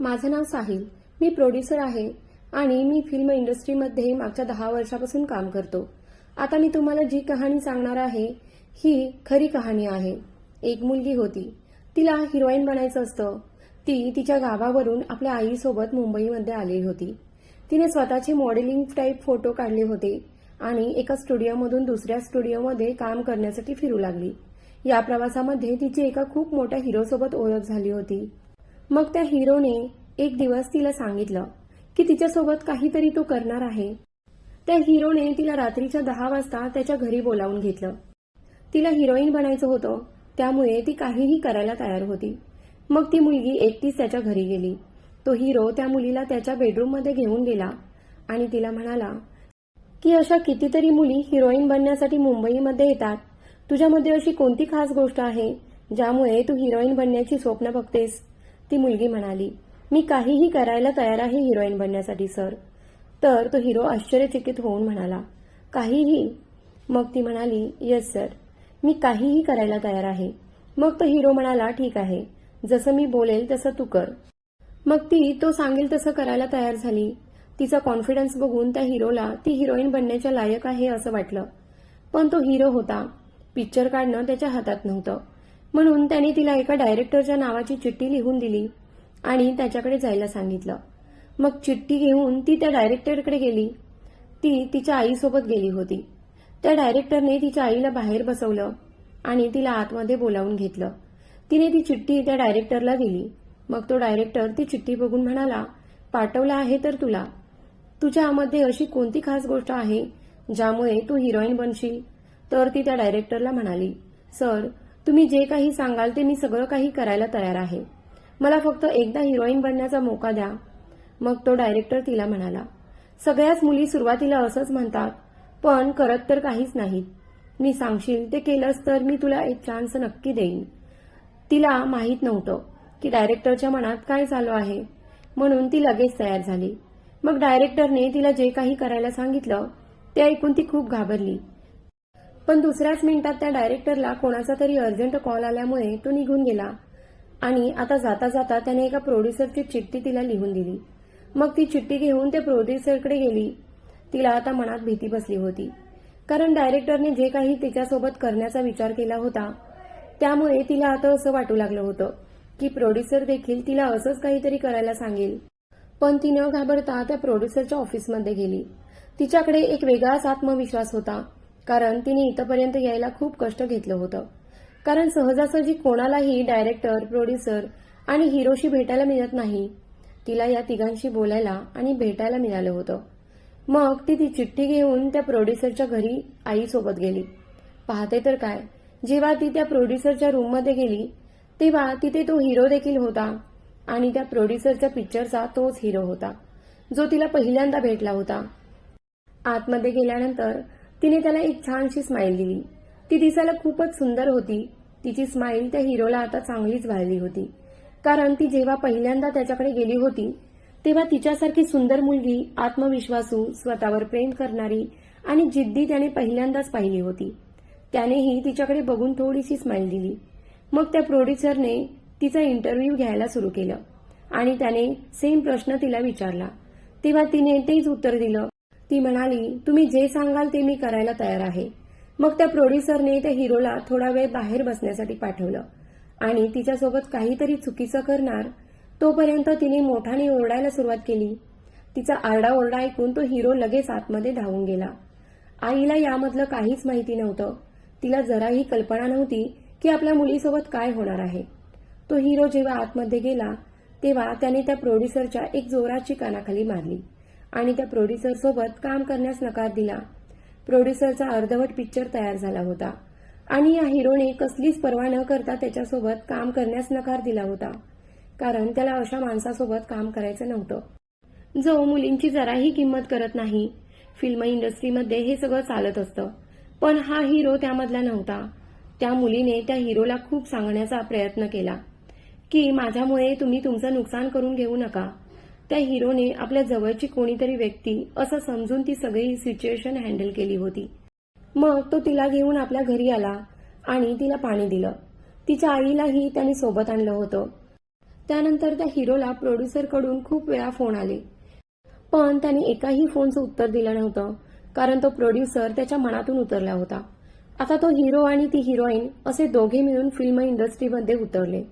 माझं नाव साहिल. मी प्रोड्युसर आहे आणि मी फिल्म इंडस्ट्रीमध्ये मागच्या दहा वर्षापासून काम करतो. आता मी तुम्हाला जी कहाणी सांगणार आहे ही खरी कहाणी आहे. एक मुलगी होती. तिला हिरोईन बनायचं असतं. ती तिच्या गावावरून आपल्या आईसोबत मुंबईमध्ये आली होती. तिने स्वतःचे मॉडेलिंग टाईप फोटो काढले होते आणि एका स्टुडिओमधून दुसऱ्या स्टुडिओमध्ये काम करण्यासाठी फिरू लागली. या प्रवासामध्ये तिची एका खूप मोठ्या हिरोसोबत ओळख झाली होती. मग त्या हिरोने एक दिवस तिला सांगितलं की तिच्यासोबत काहीतरी तो करणार आहे. त्या हिरोने तिला रात्रीच्या दहा वाजता त्याच्या घरी बोलावून घेतलं. तिला हिरोईन बनायचं होतं त्यामुळे ती काहीही करायला तयार होती. मग ती मुलगी एकटीच त्याच्या घरी गेली. तो हिरो त्या मुलीला त्याच्या बेडरूममध्ये घेऊन गेला आणि तिला म्हणाला की अशा कितीतरी मुली हिरोईन बनण्यासाठी मुंबईमध्ये येतात. तुझ्यामध्ये अशी कोणती खास गोष्ट आहे ज्यामुळे तू हिरोईन बनण्याची स्वप्न बघतेस? ती मुलगी म्हणाली मी काहीही करायला तयार आहे हिरोईन बनण्यासाठी सर. तर तो हिरो आश्चर्यचकित होऊन म्हणाला काहीही? मग ती म्हणाली येस सर. मी काहीही करायला तयार आहे. मग तो हिरो म्हणाला ठीक आहे. जसं मी बोलेल तसं तू कर. मग ती तो सांगेल तसं करायला तयार झाली. तिचा कॉन्फिडन्स बघून त्या हिरोला ती हिरोईन बनण्याच्या लायक आहे असं वाटलं. पण तो हिरो होता. पिक्चर काढणं त्याच्या हातात नव्हतं. म्हणून त्याने तिला एका डायरेक्टरच्या नावाची चिठ्ठी लिहून दिली आणि त्याच्याकडे जायला सांगितलं. मग चिठ्ठी घेऊन ती त्या डायरेक्टरकडे गेली. ती तिच्या आईसोबत गेली होती. त्या डायरेक्टरने तिच्या आईला बाहेर बसवलं आणि तिला आतमध्ये बोलावून घेतलं. तिने ती चिठ्ठी त्या डायरेक्टरला दिली. मग तो डायरेक्टर ती चिठ्ठी बघून म्हणाला पाठवला आहे तर तुला. तुझ्यामध्ये अशी कोणती खास गोष्ट आहे ज्यामुळे तू हिरोईन बनशील? तर ती त्या डायरेक्टरला म्हणाली सर तुम्ही जे काही सांगाल ते मी सगळं काही करायला तयार आहे. मला फक्त एकदा हिरोईन बनण्याचा मोका द्या. मग तो डायरेक्टर तिला म्हणाला सगळ्याच मुली सुरुवातीला असंच म्हणतात पण करत तर काहीच नाहीत. मी सांगशील ते केलंस तर मी तुला एक चान्स नक्की देईन. तिला माहीत नव्हतं की डायरेक्टरच्या मनात काय चालू आहे म्हणून ती लगेच तयार झाली. मग डायरेक्टरने तिला जे काही करायला सांगितलं ते ऐकून ती खूप घाबरली. पण दुसऱ्याच मिनिटात त्या डायरेक्टरला कोणाचा तरी अर्जंट कॉल आल्यामुळे तो निघून गेला. आणि आता जाता जाता त्याने एका प्रोड्युसरची चिठ्ठी तिला लिहून दिली. मग ती चिठ्ठी घेऊन त्या प्रोड्युसरकडे गेली. तिला आता मनात भीती बसली होती. कारण डायरेक्टरने जे काही तिच्यासोबत करण्याचा विचार केला होता त्यामुळे तिला आता असं वाटू लागलं होतं की प्रोड्युसर देखील तिला असंच काहीतरी करायला सांगेल. पण ती न घाबरता त्या प्रोड्युसरच्या ऑफिसमध्ये गेली. तिच्याकडे एक वेगळाच आत्मविश्वास होता. कारण तिने इथपर्यंत यायला खूप कष्ट घेतलं होतं. कारण सहजासहजी कोणालाही डायरेक्टर प्रोड्युसर आणि हिरोशी भेटायला मिळत नाही. तिला या तिघांशी बोलायला आणि भेटायला मिळालं होतं. मग ती ती चिठ्ठी घेऊन त्या प्रोड्युसरच्या घरी आईसोबत गेली. पाहते तर काय जेव्हा ती त्या प्रोड्युसरच्या रूममध्ये गेली तेव्हा तिथे तो हिरो देखील होता आणि त्या प्रोड्युसरच्या पिक्चरचा तोच हिरो होता जो तिला पहिल्यांदा भेटला होता. आतमध्ये गेल्यानंतर तिने त्याला एक छानशी स्माईल दिली. ती दिसायला खूपच सुंदर होती. तिची स्माईल त्या हिरोला आता चांगलीच भाळली होती. कारण ती जेव्हा पहिल्यांदा त्याच्याकडे गेली होती तेव्हा तिच्यासारखी सुंदर मुलगी आत्मविश्वासू स्वतःवर प्रेम करणारी आणि जिद्दी त्याने पहिल्यांदाच पाहिली होती. त्यानेही तिच्याकडे बघून थोडीशी स्माईल दिली. मग त्या प्रोड्युसरने तिचा इंटरव्ह्यू घ्यायला सुरू केलं आणि त्याने सेम प्रश्न तिला विचारला. तेव्हा तिने तेच उत्तर दिलं. ती म्हणाली तुम्ही जे सांगाल ते मी करायला तयार आहे. मग त्या प्रोड्युसरने त्या हिरोला थोडा वेळ बाहेर बसण्यासाठी पाठवलं. आणि तिच्यासोबत काहीतरी चुकीचं करणार. तोपर्यंत तिने मोठाने ओरडायला सुरुवात केली. तिचा आरडाओरडा ऐकून तो हिरो लगेच आतमध्ये धावून गेला. आईला यामधलं काहीच माहिती नव्हतं. तिला जराही कल्पना नव्हती की आपल्या मुलीसोबत काय होणार आहे. तो हिरो जेव्हा आतमध्ये गेला तेव्हा त्याने त्या प्रोड्युसरच्या एक जोराची कानाखाली मारली. आणि त्या प्रोड्युसरसोबत काम करण्यास नकार दिला. प्रोड्युसरचा अर्धवट पिक्चर तयार झाला होता. आणि या हिरोने कसलीच पर्वा न करता त्याच्यासोबत काम करण्यास नकार दिला होता. कारण त्याला अशा माणसासोबत काम करायचं नव्हतं. जो मुलींची जराही किंमत करत नाही. फिल्म इंडस्ट्रीमध्ये हे सगळं चालत असतं. पण हा हिरो त्यामधला नव्हता. त्या मुलीने त्या हिरोला खूप सांगण्याचा प्रयत्न केला. की माझ्यामुळे तुम्ही तुमचं नुकसान करून घेऊ नका. त्या हिरोने आपल्या जवळची कोणीतरी व्यक्ती असं समजून ती सगळी सिच्युएशन हँडल केली होती. मग तो तिला घेऊन आपल्या घरी आला आणि तिला पाणी दिलं. तिच्या आईलाही त्याने सोबत आणलं होतं. त्यानंतर त्या हिरोला प्रोड्युसरकडून खूप वेळा फोन आले. पण त्याने एकाही फोनचं उत्तर दिलं नव्हतं कारण तो प्रोड्युसर त्याच्या मनातून उतरला होता. आता तो हिरो आणि ती हिरोईन असे दोघे मिळून फिल्म इंडस्ट्रीमध्ये उतरले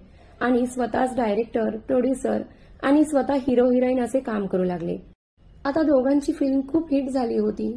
आणि स्वतःच डायरेक्टर प्रोड्युसर आणि स्वतः हिरो हिरोईन असे काम करू लागले. आता दोघांची फिल्म खूप हिट झाली होती.